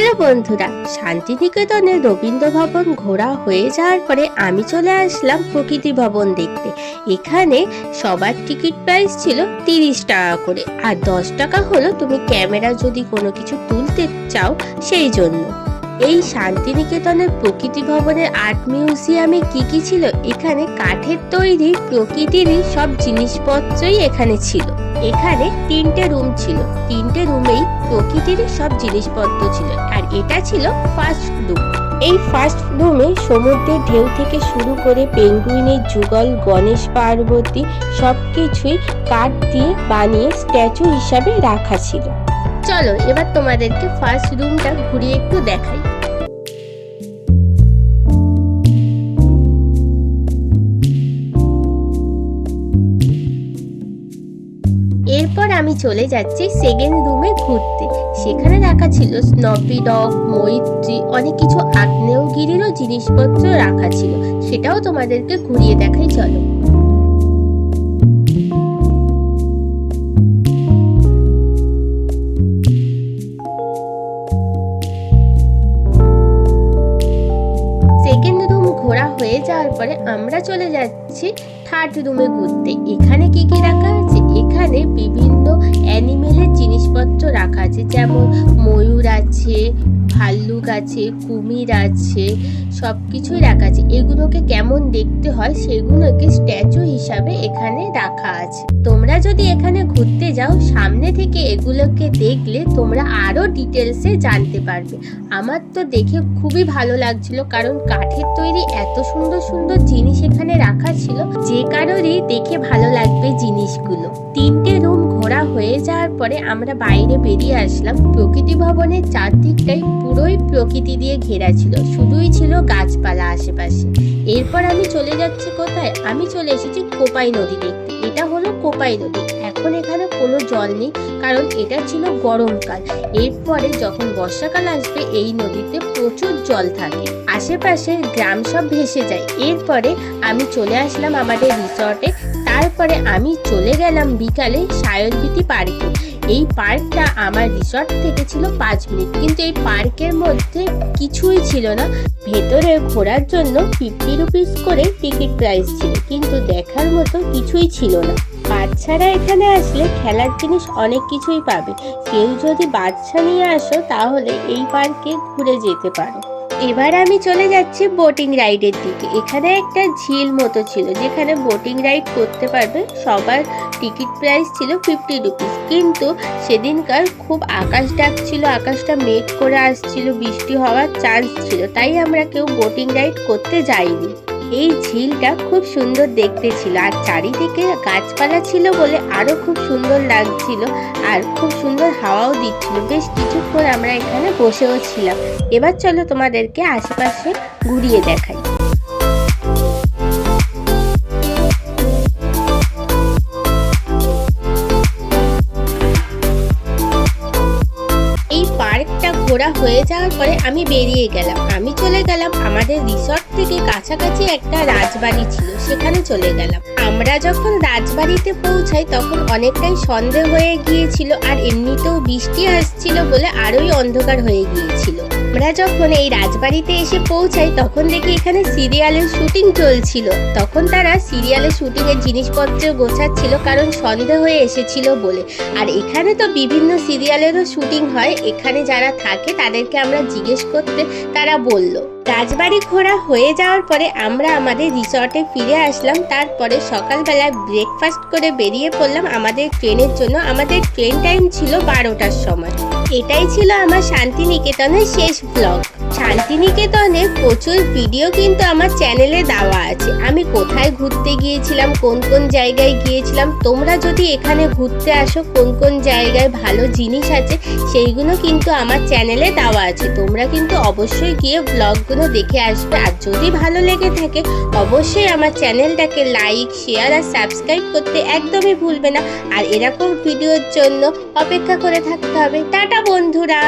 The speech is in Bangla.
হ্যালো বন্ধুরা, শান্তিনিকেতনে রবীন্দ্র ভবন ঘোরা হয়ে যাওয়ার পরে আমি চলে আসলাম প্রকৃতি ভবন দেখতে। এখানে সবার টিকিট প্রাইস ছিল তিরিশ টাকা করে, আর দশ টাকা হলো তুমি ক্যামেরা যদি কোনো কিছু তুলতে চাও সেই জন্য। এই শান্তিনিকেতনের প্রকৃতি ভবনের আর্ট মিউজিয়ামে কি কি ছিল? এখানে কাঠের তৈরি প্রকৃতিরই সব জিনিসপত্রই এখানে ছিল। এখানে তিনটে রুম ছিল। তিনটে রুমেই প্রকৃতির সব জিনিসপত্র ছিল। আর এটা ছিল ফার্স্ট রুম এই ফার্স্ট রুমে সমুদ্রের ঢেউ থেকে শুরু করে পেঙ্গুইনের যুগল, গণেশ পার্বতী সব কিছুই কাঠ দিয়ে বানিয়ে স্ট্যাচু হিসাবে রাখা ছিল। চলো, এবার তোমাদেরকে ফার্স্ট রুমটা ঘুরিয়ে একটু দেখাই। এরপর আমি চলে যাচ্ছি সেকেন্ড রুমে ঘুরতে। সেখানে রাখা ছিল স্নপি ডগ মৈত্রী অনেক কিছু আগ্নেয়গিরিরও জিনিসপত্র রাখা ছিল। সেটাও তোমাদেরকে ঘুরিয়ে দেখাই, চলো। হয়ে যাওয়ার পরে আমরা চলে যাচ্ছি থার্ড রুমে ঘুরতে। এখানে কি কি রাখা আছে? এখানে বিভিন্ন অ্যানিমেলের জিনিসপত্র রাখা আছে। যেমন ময়ূর আছে, ভাল্লুক আছে, কুমির আছে সব কিছুই রাখা আছে। এগুলোকে কেমন দেখতে হয় সেগুলোকে স্ট্যাচু হিসাবে এখানে রাখা আছে। তোমরা যদি এখানে ঘুরতে যাও, সামনে থেকে এগুলোকে দেখলে তোমরা আরও ডিটেলসে জানতে পারবে। আমার তো দেখে খুবই ভালো লাগছিল, কারণ কাঠের তৈরি এত সুন্দর সুন্দর জিনিস এখানে রাখা ছিল, যে কারোরই দেখে ভালো লাগবে জিনিসগুলো। তিনটে রুম ঘোরা হয়ে যাওয়ার পরে আমরা বাইরে বেরিয়ে আসলাম। প্রকৃতি ভবনের চারদিকটাই পুরোই প্রকৃতি দিয়ে ঘেরা ছিল। শুধুই ছিল গাছপালা আশেপাশে। এরপর আমি চলে যাচ্ছি কোথায়? আমি চলে এসেছি কোপাই নদী দেখতে। এটা হলো কোপাই নদী। এখন এখানে কোনো জল নেই, কারণ এটা ছিল গরমকাল। এরপরে যখন বর্ষাকাল আসবে, এই নদীতে প্রচুর জল থাকে। আশেপাশে গ্রাম সব ভেসে যায়। এরপরে আমি চলে আসলাম আমাদের রিসর্টে। তারপরে আমি চলে গেলাম বিকালে সায়রবিতি পার্কে। এই পার্কটা আমার রিসর্ট থেকে ছিল পাঁচ মিনিট। কিন্তু এই পার্কের মধ্যে কিছুই ছিল না। ভেতরে ঘোরার জন্য ফিফটি রুপিস করে টিকিট প্রাইস ছিল। কিন্তু দেখার মতো কিছুই ছিল না। বাচ্চারা এখানে আসলে খেলার জিনিস অনেক কিছুই পাবে। কেউ যদি বাচ্চা নিয়ে আসো, তাহলে এই পার্কে ঘুরে যেতে পারো। এবার আমি চলে যাচ্ছি বোটিং রাইডের দিকে। এখানে একটা ঝিল মতো ছিল, যেখানে বোটিং রাইড করতে পারবে। সবার টিকিট প্রাইস ছিল ফিফটি রুপিস কিন্তু সেদিনকার খুব আকাশ ডাকছিল আকাশটা মেঘ করে আসছিল, বৃষ্টি হওয়ার চান্স ছিল। তাই আমরা কেউ বোটিং রাইড করতে যাইনি। এই ঝিলটা খুব সুন্দর দেখতে ছিল। আর চারিদিকে গাছপালা ছিল বলে আরও খুব সুন্দর লাগছিল আর খুব সুন্দর হাওয়াও দিচ্ছিল। বেশ কিছুক্ষণ আমরা এখানে বসেও ছিলাম। এবার চলো তোমাদেরকে আশেপাশে ঘুরিয়ে দেখাই। ঘোরা হয়ে যাওয়ার পরে আমি বেরিয়ে গেলাম। আমি চলে গেলাম আমাদের রিসর্ট থেকে কাছাকাছি একটা রাজবাড়ি ছিল। সেখানে চলে গেলাম। আমরা যখন রাজবাড়িতে পৌঁছাই, তখন অনেকটাই সন্ধে হয়ে গিয়েছিল আর এমনিতেও বৃষ্টি আসছিল বলে আরোই অন্ধকার হয়ে গিয়েছিল। আমরা যখন এই রাজবাড়িতে এসে পৌঁছাই, তখন দেখি এখানে সিরিয়ালের শুটিং চলছিল। তখন তারা সিরিয়ালের শুটিং এর জিনিসপত্র গোছাচ্ছিল কারণ সন্ধে হয়ে এসেছিল বলে। আর এখানে তো বিভিন্ন সিরিয়ালেরও শুটিং হয়। এখানে যারা থাকে, তাদেরকে আমরা জিজ্ঞেস করতে তারা বলল। রাজবাড়ি ঘোরা হয়ে যাওয়ার পরে আমরা আমাদের রিসর্টে ফিরে আসলাম। তারপরে সকালবেলা ব্রেকফাস্ট করে বেরিয়ে পড়লাম আমাদের ট্রেনের জন্য। আমাদের ট্রেন টাইম ছিল বারোটার সময়। এটাই ছিল আমার শান্তিনিকেতনের শেষ ব্লগ শান্তিনিকেতনে প্রচুর ভিডিও কিন্তু আমার চ্যানেলে দেওয়া আছে। আমি কোথায় ঘুরতে গিয়েছিলাম, কোন কোন জায়গায় গিয়েছিলাম, তোমরা যদি এখানে ঘুরতে আসো, কোন কোন জায়গায় ভালো জিনিস আছে, সেইগুলো কিন্তু আমার চ্যানেলে দেওয়া আছে। তোমরা কিন্তু অবশ্যই গিয়ে ব্লগগুলো দেখে আসবে। আর যদি ভালো লেগে থাকে, অবশ্যই আমার চ্যানেলটাকে লাইক শেয়ার আর সাবস্ক্রাইব করতে একদমই ভুলবে না। আর এরকম ভিডিওর জন্য অপেক্ষা করে থাকতে হবে। টাটা! বন্ধুরা।